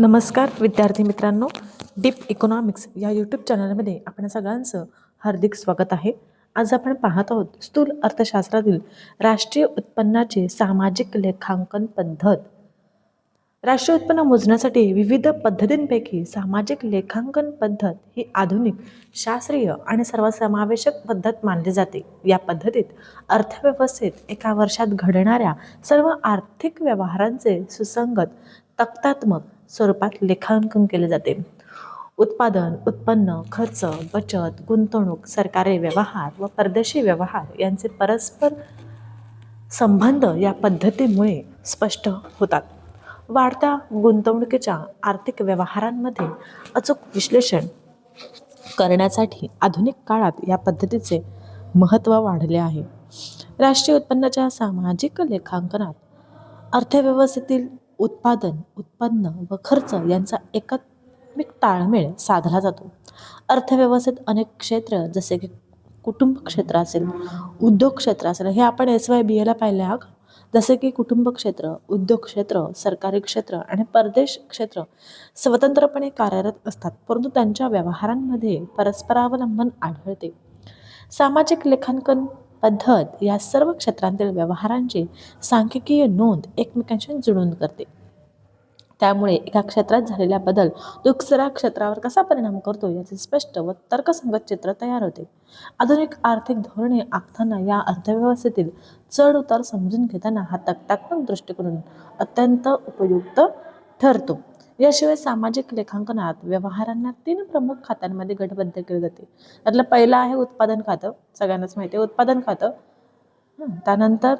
नमस्कार विद्यार्थी मित्रांनो. डीप इकॉनॉमिक्स या यूट्यूब चॅनलमध्ये आपण सगळ्यांचं हार्दिक स्वागत आहे. आज आपण पाहत आहोत स्थूल अर्थशास्त्रातील राष्ट्रीय उत्पन्नाचे सामाजिक लेखांकन पद्धत. राष्ट्रीय उत्पन्न मोजण्यासाठी विविध पद्धतींपैकी सामाजिक लेखांकन पद्धत ही आधुनिक शास्त्रीय आणि सर्वसमावेशक पद्धत मानली जाते. या पद्धतीत अर्थव्यवस्थेत एका वर्षात घडणाऱ्या सर्व आर्थिक व्यवहारांचे सुसंगत तक्तात्मक स्वरूपात लेखांकन केले जाते. उत्पादन उत्पन्न खर्च बचत गुंतवणूक सरकारी व्यवहार व परदेशी व्यवहार यांचे परस्पर संबंध या पद्धतीमुळे स्पष्ट होतात. वाढत्या गुंतवणुकीच्या आर्थिक व्यवहारांमध्ये अचूक विश्लेषण करण्यासाठी आधुनिक काळात या पद्धतीचे महत्त्व वाढले आहे. राष्ट्रीय उत्पन्नाच्या सामाजिक लेखांकनात अर्थव्यवस्थेतील उत्पादन उत्पन्न व खर्च यांचा एकात्मिक ताळमेळ साधला जातो. अर्थव्यवस्थेत अनेक क्षेत्र जसे की कुटुंब क्षेत्र असेल उद्योग क्षेत्र असेल हे आपण एस वाय बी एला पाहिले आहात. जसे की कुटुंब क्षेत्र उद्योग क्षेत्र सरकारी क्षेत्र आणि परदेश क्षेत्र स्वतंत्रपणे कार्यरत असतात परंतु त्यांच्या व्यवहारांमध्ये परस्परावलंबन आढळते. सामाजिक लेखांकन पद्धत या सर्व क्षेत्रांतील व्यवहारांची सांख्यिकीय नोंद एकमेकांशी जुळून करते. त्यामुळे एका क्षेत्रात झालेला बदल दुसऱ्या क्षेत्रावर कसा परिणाम करतो याचे स्पष्ट व तर्कसंगत चित्र तयार होते. आधुनिक आर्थिक धोरणे आखताना या अर्थव्यवस्थेतील चढ उतार समजून घेताना हा तक्तात्मक दृष्टिकोन अत्यंत उपयुक्त ठरतो. याशिवाय सामाजिक लेखांकनात व्यवहारांना तीन प्रमुख खात्यांमध्ये गटबद्ध केले जाते. त्यातलं पहिलं आहे उत्पादन खातं. सगळ्यांनाच माहिती आहे उत्पादन खातं. त्यानंतर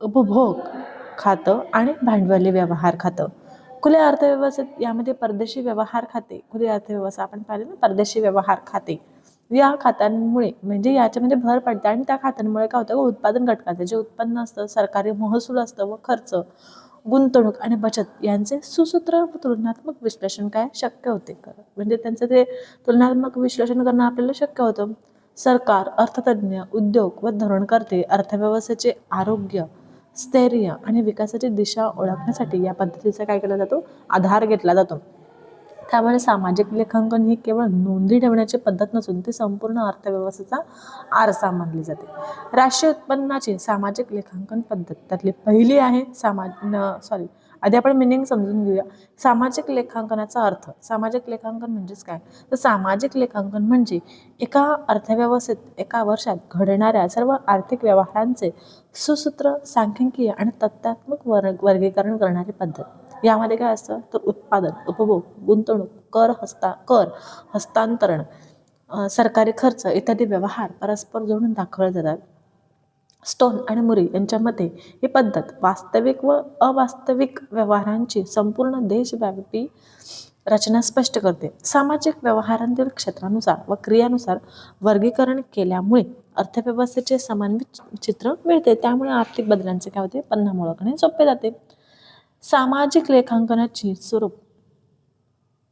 उपभोग खातं आणि भांडवली व्यवहार खातं. खुल्या अर्थव्यवस्थेत यामध्ये परदेशी व्यवहार खाते. खुली अर्थव्यवस्था आपण पाहिले ना परदेशी व्यवहार खाते. या खात्यांमुळे म्हणजे याच्यामध्ये भर पडते आणि त्या खात्यांमुळे काय होतं उत्पादन घटकाचं जे उत्पन्न असतं सरकारी महसूल असतं व खर्च गुंतवणूक आणि बचत यांचे सुसूत्र व तुलनात्मक विश्लेषण काय शक्य होते? म्हणजे त्यांचं ते तुलनात्मक विश्लेषण करणं आपल्याला शक्य होतं. सरकार अर्थतज्ञ उद्योग व धोरणकर्ते अर्थव्यवस्थेचे आरोग्य स्थैर्य आणि विकासाची दिशा ओळखण्यासाठी या पद्धतीचा काय केला जातो? आधार घेतला जातो. त्यामुळे सामाजिक लेखांकन ही केवळ नोंदी ठेवण्याची पद्धत नसून ती संपूर्ण अर्थव्यवस्थेचा आरसा मानली जाते. राष्ट्रीय उत्पन्नाची सामाजिक लेखांकन पद्धत त्यातली पहिली आहे सामाज सॉरी आधी आपण मिनिंग समजून घेऊया. सामाजिक लेखांकनाचा अर्थ सामाजिक लेखांकन म्हणजेच काय? तर सामाजिक लेखांकन म्हणजे एका अर्थव्यवस्थेत एका वर्षात घडणाऱ्या सर्व आर्थिक व्यवहारांचे सुसूत्र सांख्यिकीय आणि तथ्यात्मक वर्ग वर्गीकरण करणारी पद्धत. यामध्ये काय असतं? तर उत्पादन उपभोग गुंतवणूक कर हस्ता कर हस्तांतरण सरकारी खर्च इत्यादी व्यवहार परस्पर जोडून दाखवले जातात. स्टोन आणि मुरी यांच्या मते ही पद्धत वास्तविक व अवास्तविक व्यवहारांची संपूर्ण देशव्यापी रचना स्पष्ट करते. सामाजिक व्यवहारांतील क्षेत्रानुसार व क्रियानुसार वर्गीकरण केल्यामुळे अर्थव्यवस्थेचे समन्वित चित्र मिळते. त्यामुळे आर्थिक बदलांचे काय होते? परिणाम ओळखणे सोपे जाते. सामाजिक लेखांकनाची स्वरूप.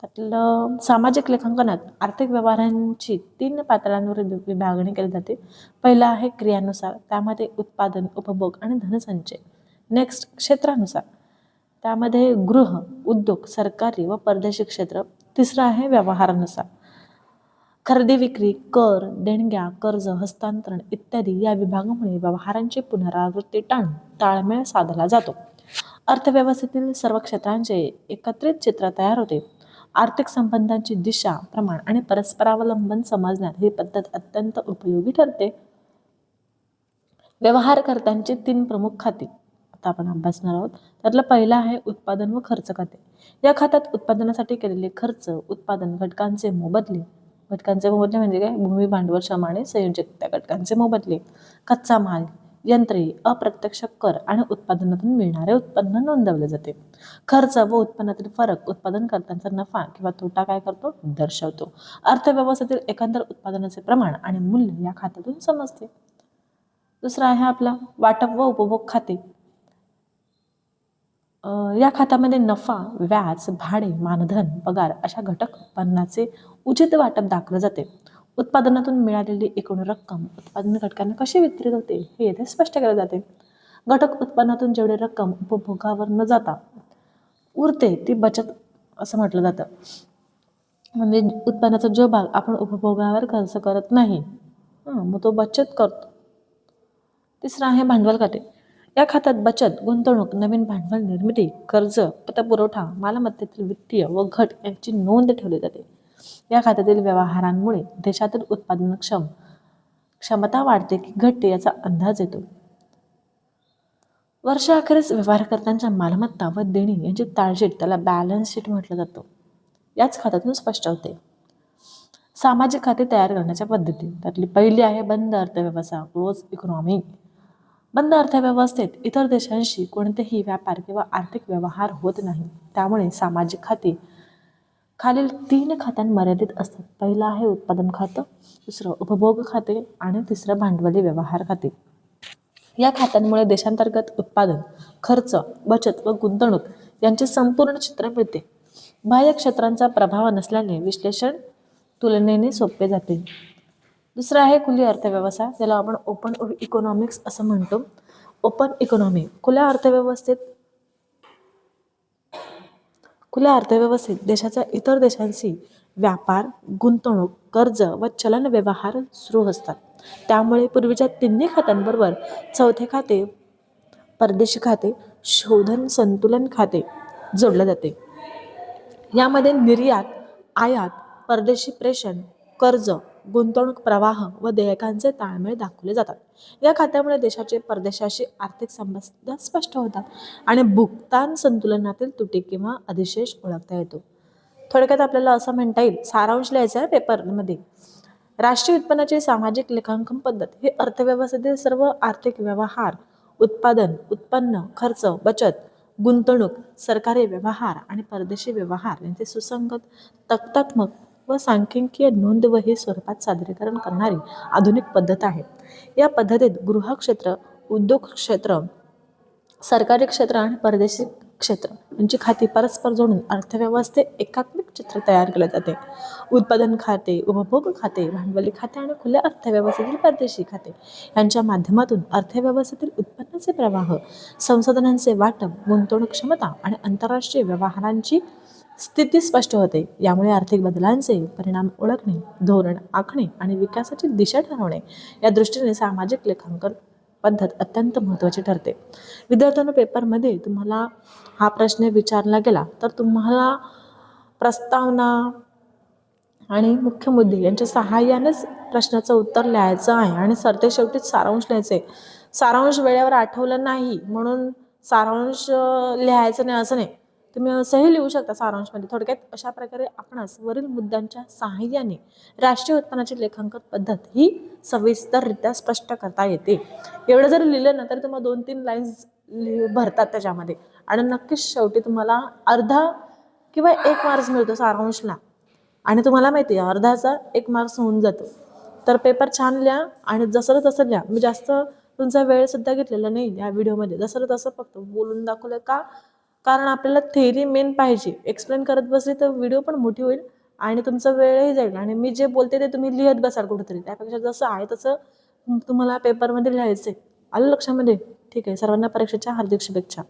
त्यातलं सामाजिक लेखांकनात आर्थिक व्यवहारांची तीन पातळ्यांवर विभागणी केली जाते. पहिलं आहे क्रियानुसार त्यामध्ये उत्पादन उपभोग आणि धनसंचय. नेक्स्ट क्षेत्रानुसार त्यामध्ये गृह उद्योग सरकारी व परदेशी क्षेत्र. तिसरं आहे व्यवहारानुसार. खरेदी विक्री कर देणग्या कर्ज हस्तांतरण इत्यादी या विभागामुळे व्यवहारांची पुनरावृत्ती टाळून ताळमेळ साधला जातो. अर्थव्यवस्थेतील सर्व क्षेत्रांचे एकत्रित चित्र तयार होते. आर्थिक संबंधांची दिशा प्रमाण आणि परस्परावलंबन समजण्यात ही पद्धत अत्यंत उपयोगी ठरते. व्यवहारकर्त्यांची तीन प्रमुख खाती. आता आपण अभ्यासणार आहोत. त्यातलं पहिलं आहे उत्पादन व खर्च खाते. या खात्यात उत्पादनासाठी केलेले खर्च उत्पादन घटकांचे मोबदले. घटकांचे मोबदले म्हणजे काय? भूमी भांडवल श्रम आणि त्या घटकांचे मोबदले. कच्चा माल यंत्रे अप्रत्यक्ष कर आणि उत्पादनातून मिळणारे उत्पन्न नोंदवले जाते. खर्च व उत्पन्नातील फरक उत्पादन करतांचा नफा किंवा तोटा काय करतो? दर्शवतो. अर्थव्यवस्थेतील एकंदर उत्पादनाचे प्रमाण आणि मूल्य या खात्यातून समजते. दुसरा आहे आपला वाटप व उपभोग खाते. या खात्यामध्ये नफा व्याज भाडे मानधन पगार अशा घटक उत्पन्नाचे उचित वाटप दाखवले जाते. उत्पादनातून मिळालेली एकूण रक्कम उत्पादन घटकांना कशी वितरित होते हे येथे स्पष्ट केले जाते. घटक उत्पन्नातून जेवढी रक्कम उपभोगावर न जाता उरते ती बचत असं म्हटलं जातं. म्हणजे उत्पन्नाचा जो भाग आपण उपभोगावर खर्च करत नाही मग तो बचत करतो. तिसरं आहे भांडवल खाते. या खात्यात बचत गुंतवणूक नवीन भांडवल निर्मिती कर्ज पतपुरवठा मालमत्तेतील वित्तीय व घट यांची नोंद ठेवली जाते. या खात्यातील व्यवहारांमुळे देशातील उत्पादनक्षम क्षमता वाढते की घटते याचा अंदाज येतो. वर्षाअखेरीस व्यवहारकर्त्यांच्या मालमत्ता व देणी यांची ताळशीट त्याला बॅलन्स शीट म्हटलं जातं. याच खात्यातून स्पष्ट होते. सामाजिक खाते तयार करण्याच्या पद्धती त्यातली पहिली आहे बंद अर्थव्यवस्था क्लोज इकॉनॉमी बंद अर्थव्यवस्थेत इतर देशांशी कोणतेही व्यापार किंवा आर्थिक व्यवहार होत नाही. त्यामुळे सामाजिक खाते खालील तीन खात्यां मर्यादित असतात. पहिलं आहे उत्पादन खातं दुसरं उपभोग खाते आणि तिसरं भांडवली व्यवहार खाते. या खात्यांमुळे देशांतर्गत उत्पादन खर्च बचत व गुंतवणूक यांचे संपूर्ण चित्र मिळते. बाह्य क्षेत्रांचा प्रभाव नसल्याने विश्लेषण तुलनेने सोपे जाते. दुसरं आहे खुली अर्थव्यवस्था ज्याला आपण ओपन इकॉनॉमिक्स असं म्हणतो. ओपन इकॉनॉमी खुल्या अर्थव्यवस्थेत खुल्या अर्थव्यवस्थेत देशाच्या इतर देशांशी व्यापार गुंतवणूक कर्ज व चलन व्यवहार सुरू असतात. त्यामुळे पूर्वीच्या तिन्ही खात्यांबरोबर चौथे खाते परदेशी खाते शोधन संतुलन खाते जोडले जाते. यामध्ये निर्यात आयात परदेशी प्रेषण कर्ज गुंतवणूक प्रवाह व देयकांचे ताळमेळ दाखवले जातात. या खात्यामुळे देशाचे परदेशाशी आर्थिक संबंध स्पष्ट होतात आणि भुगतान संतुलनातील तुटी किंवा अधिशेष ओळखता येतो. थोडक्यात आपल्याला असं म्हणता येईल सारांश लिहायचा आहे पेपरमध्ये. राष्ट्रीय उत्पन्नाची सामाजिक लेखांकन पद्धत ही अर्थव्यवस्थेतील सर्व आर्थिक व्यवहार उत्पादन उत्पन्न खर्च बचत गुंतवणूक सरकारी व्यवहार आणि परदेशी व्यवहार यांचे सुसंगत तक्तात्मक व सांख्यिकीय नोंदवही स्वरूपात सादरीकरण करणारी आधुनिक पद्धत आहे. या पद्धतीत गृहक्षेत्र उद्योग क्षेत्र सरकारी क्षेत्र आणि परदेशी क्षेत्र यांची खाती परस्पर जोडून अर्थव्यवस्थेत एकात्मिक चित्र तयार केले जाते. उत्पादन खाते उपभोग खाते भांडवली खाते आणि खुल्या अर्थव्यवस्थेतील परदेशी खाते यांच्या माध्यमातून अर्थव्यवस्थेतील उत्पन्नाचे प्रवाह संसाधनांचे वाटप गुंतवणूक क्षमता आणि आंतरराष्ट्रीय व्यवहारांची स्थिती स्पष्ट होते. यामुळे आर्थिक बदलांचे परिणाम ओळखणे धोरण आखणे आणि विकासाची दिशा ठरवणे या दृष्टीने सामाजिक लेखांकन पद्धत अत्यंत महत्त्वाची ठरते. विद्यार्थ्यांना पेपरमध्ये तुम्हाला हा प्रश्न विचारला गेला तर तुम्हाला प्रस्तावना आणि मुख्य मुद्दे यांच्या सहाय्यानेच प्रश्नाचं उत्तर लिहायचं आहे आणि सरते शेवटीच सारांश लिहायचे. सारांश वेळेवर आठवलं नाही म्हणून सारांश लिहायचं नाही असं नाही. तुम्ही असंही लिहू शकता सारांशमध्ये. थोडक्यात अशा प्रकारे आपणास वरील मुद्द्यांच्या सहाय्याने राष्ट्रीय उत्पन्नाची लेखांकन पद्धत ही सविस्तररित्या स्पष्ट करता येते. एवढं जर लिहिलं ना तर तुम्हाला दोन तीन लाईन्स भरतात त्याच्यामध्ये. आणि नक्कीच शेवटी तुम्हाला अर्धा किंवा एक मार्क्स मिळतो सारांशला. आणि तुम्हाला माहिती आहे अर्धाचा एक मार्क्स होऊन जातो. तर पेपर छान लिहा आणि जसं तसं लिहा. मी जास्त तुमचा वेळ सुद्धा घेतलेला नाही या व्हिडिओमध्ये जसं तसं फक्त बोलून दाखवलं का कारण आपल्याला थेरी मेन पाहिजे. एक्सप्लेन करत बसली तर व्हिडिओ पण मोठी होईल आणि तुमचा वेळही जाईल. आणि मी जे बोलते ते तुम्ही लिहत बसाल कुठेतरी. त्यापेक्षा जसं आहे तसं तुम्हाला पेपरमध्ये लिहायचं आहे आलं लक्षामध्ये? ठीक आहे. सर्वांना परीक्षेच्या हार्दिक शुभेच्छा.